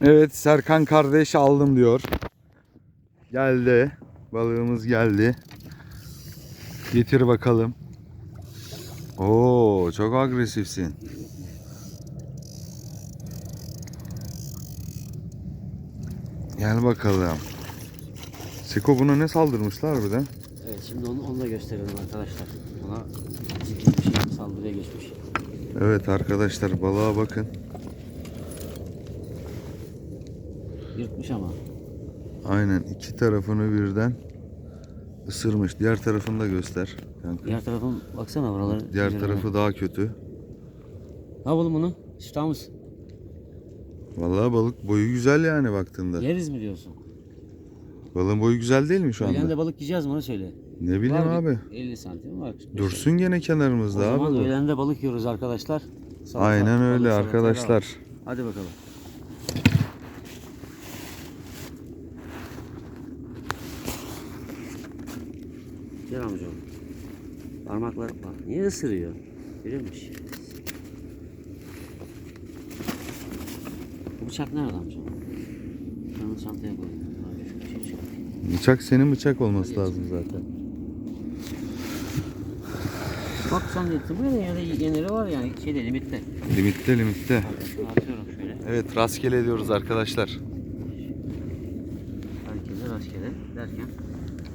Evet Serkan kardeş aldım diyor. Geldi. Balığımız geldi. Getir bakalım. Oo çok agresifsin. Gel bakalım. Seko buna ne saldırmışlar bir de? Evet şimdi onu, onu da gösterelim arkadaşlar. Ona bir şey saldırıya geçmiş. Evet arkadaşlar balığa bakın. Yırtmış ama. Aynen iki tarafını birden ısırmış. Diğer tarafını da göster. kanka. Diğer tarafın baksana buraları. Diğer güzel tarafı daha kötü. Ne yapalım bunu? Mısın? Vallahi balık boyu güzel yani baktığında. Yeriz mi diyorsun? Balığın boyu güzel değil mi şu anda? Öğlende balık yiyeceğiz mi onu söyle. Ne bileyim Var abi. 50 santim var. Dursun gene O kenarımızda abi. zaman bu. öğlende balık yiyoruz arkadaşlar. Salata, Aynen balık öyle arkadaşlar. var. Hadi bakalım. Gel amcam. Parmaklar bak niye ısırıyor? Görüyor musun? Bu bıçak nerede amcam? Ben onu çantaya koydum. Şey. Bıçak senin bıçak olması lazım zaten. Bak buraya da yine yeneri var yani şeyde limitte. Limitte limitte. Atıyorum şöyle. Evet rastgele ediyoruz arkadaşlar. Herkese rastgele derken